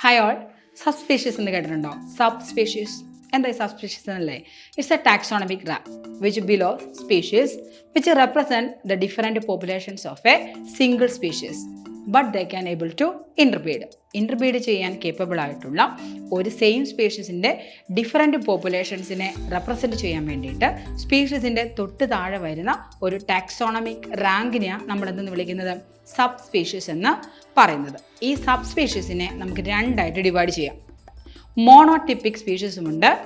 Hi all sub species എന്ന് കേട്ടിട്ടുണ്ടോ? Sub എന്താ സബ് സ്പീഷീസ് എന്നല്ലേ? It's a taxonomic rap which below species which represent the different populations of a single species but they can able to interbreed interbreed ചെയ്യാൻ capable ആയിട്ടുള്ള ഒരു same സ്പീഷീസിന്റെ different പോപ്പുലേഷൻസിനെ represent ചെയ്യാൻ വേണ്ടിയിട്ട് സ്പീഷീസിന്റെ തൊട്ട് താഴെ വരുന്ന ഒരു ടാക്സോണമിക് റാങ്കിനെയാണ് നമ്മളെന്തെന്ന് വിളിക്കുന്നത്? സബ് സ്പീഷീസ് എന്ന് പറയുന്നത്. ഈ സബ് സ്പീഷീസിനെ നമുക്ക് രണ്ടായിട്ട് ഡിവൈഡ് ചെയ്യാം. മോണോടിപ്പിക് സ്പീഷീസും ഉണ്ട്.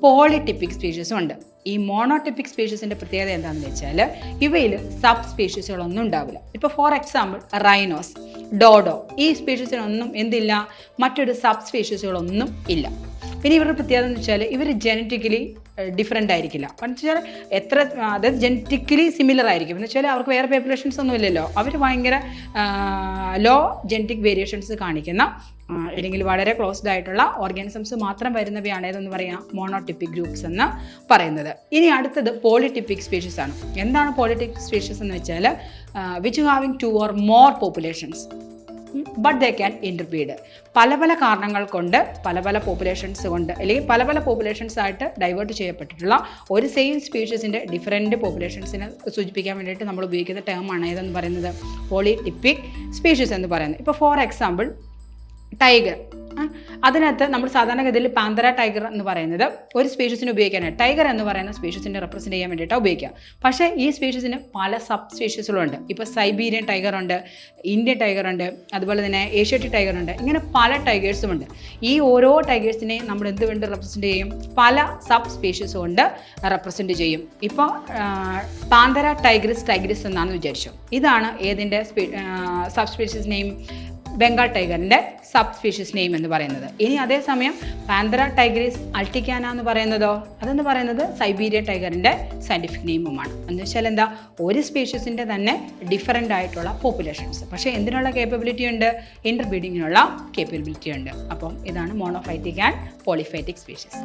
പോളിറ്റിപ്പിക് സ്പീഷീസും ഉണ്ട്. ഈ മോണോടിപ്പിക് സ്പീഷീസിന്റെ പ്രത്യേകത എന്താണെന്ന് വെച്ചാൽ ഇവയിൽ സബ് സ്പീഷീസുകളൊന്നും ഉണ്ടാവില്ല. ഇപ്പോൾ ഫോർ എക്സാമ്പിൾ റൈനോസ് ഡോഡോ. ഈ സ്പീഷീസിനൊന്നും എന്തില്ല. മറ്റൊരു സബ് സ്പീഷീസുകളൊന്നും ഇല്ല. പിന്നെ ഇവരുടെ പ്രത്യേകത എന്ന് വെച്ചാൽ ഇവർ ജനറ്റിക്കലി ഡിഫറെന്റ് ആയിരിക്കില്ല. എന്ന് വെച്ചാൽ എത്ര അതായത് ജനറ്റിക്കലി സിമിലർ ആയിരിക്കും. എന്ന് വെച്ചാൽ അവർക്ക് വേറെ പോപ്പുലേഷൻസ് ഒന്നും ഇല്ലല്ലോ. അവർ ഭയങ്കര ലോ ജനറ്റിക് വേരിയേഷൻസ് കാണിക്കുന്ന അല്ലെങ്കിൽ വളരെ ക്ലോസ്ഡ് ആയിട്ടുള്ള ഓർഗാനിസംസ് മാത്രം വരുന്നവയാണ് ഏതെന്ന് പറയാം? മോണോട്ടിപ്പിക് ഗ്രൂപ്പ്സ് എന്ന് പറയുന്നത്. ഇനി അടുത്തത് പോളിറ്റിപ്പിക് സ്പീഷീസ് ആണ്. എന്താണ് പോളിറ്റിക് സ്പീഷീസ് എന്ന് വെച്ചാൽ which having two or more populations but they can interbreed പല പല കാരണങ്ങൾ കൊണ്ട് പല പല പോപ്പുലേഷൻസ് കൊണ്ട് അല്ലെങ്കിൽ പല പല പോപ്പുലേഷൻസ് ആയിട്ട് ഡൈവേർട്ട് ചെയ്യപ്പെട്ടിട്ടുള്ള ഒരു സെയിം സ്പീഷീസിന്റെ ഡിഫറെന്റ് പോപ്പുലേഷൻസിനെ സൂചിപ്പിക്കാൻ വേണ്ടിയിട്ട് നമ്മൾ ഉപയോഗിക്കുന്ന ടേമാണ് ഏതെന്ന് പറയുന്നത്? പോളിറ്റിപ്പിക് സ്പീഷീസ് എന്ന് പറയുന്നത്. ഇപ്പോൾ ഫോർ എക്സാമ്പിൾ ടൈഗർ അതിനകത്ത് നമ്മൾ സാധാരണഗതിയിൽ പാന്തര ടൈഗർ എന്ന് പറയുന്നത് ഒരു സ്പീഷീസിന് ഉപയോഗിക്കാനാണ്. ടൈഗർ എന്ന് പറയുന്ന സ്പീഷീസിനെ റെപ്രസെന്റ് ചെയ്യാൻ വേണ്ടിയിട്ടാണ് ഉപയോഗിക്കുക. പക്ഷേ ഈ സ്പീഷീസിന് പല സബ് സ്പീഷീസുകളുണ്ട് ഇപ്പോൾ സൈബീരിയൻ ടൈഗർ ഉണ്ട് ഇന്ത്യൻ ടൈഗർ ഉണ്ട് അതുപോലെ തന്നെ ഏഷ്യാറ്റിക് ടൈഗർ ഉണ്ട് ഇങ്ങനെ പല ടൈഗേഴ്സും ഉണ്ട്. ഈ ഓരോ ടൈഗേഴ്സിനെയും നമ്മൾ എന്ത് വേണ്ടി റെപ്രസെന്റ് ചെയ്യും? പല സബ് സ്പീഷീസ് കൊണ്ട് റെപ്രസെന്റ് ചെയ്യും. ഇപ്പോൾ പാന്തര ടൈഗ്രിസ് ടൈഗ്രിസ് എന്നാണെന്ന് വിചാരിച്ചു ഇതാണ് ഏതിന്റെ സബ് സ്പീഷീസ് നെയിം ബംഗാൾ ടൈഗറിന്റെ സബ് സ്പീഷീസ് നെയിം എന്ന് പറയുന്നത്. ഇനി അതേസമയം പാന്തര ടൈഗ്രീസ് അൾട്ടിക്കാന എന്ന് പറയുന്നതോ അതെന്ന് പറയുന്നത്? സൈബീരിയ ടൈഗറിന്റെ സയന്റിഫിക് നെയിമുമാണ് എന്ന് വെച്ചാൽ എന്താ? ഒരു സ്പീഷീസിന്റെ തന്നെ ഡിഫറെന്റ് ആയിട്ടുള്ള പോപ്പുലേഷൻസ് പക്ഷേ എന്തിനുള്ള കേപ്പബിലിറ്റി ഉണ്ട്? ഇന്റർബീഡിങ്ങിനുള്ള കേപ്പബിലിറ്റി ഉണ്ട്. അപ്പം ഇതാണ് മോണോഫൈറ്റിക് ആൻഡ് പോളിഫൈറ്റിക് സ്പീഷീസ്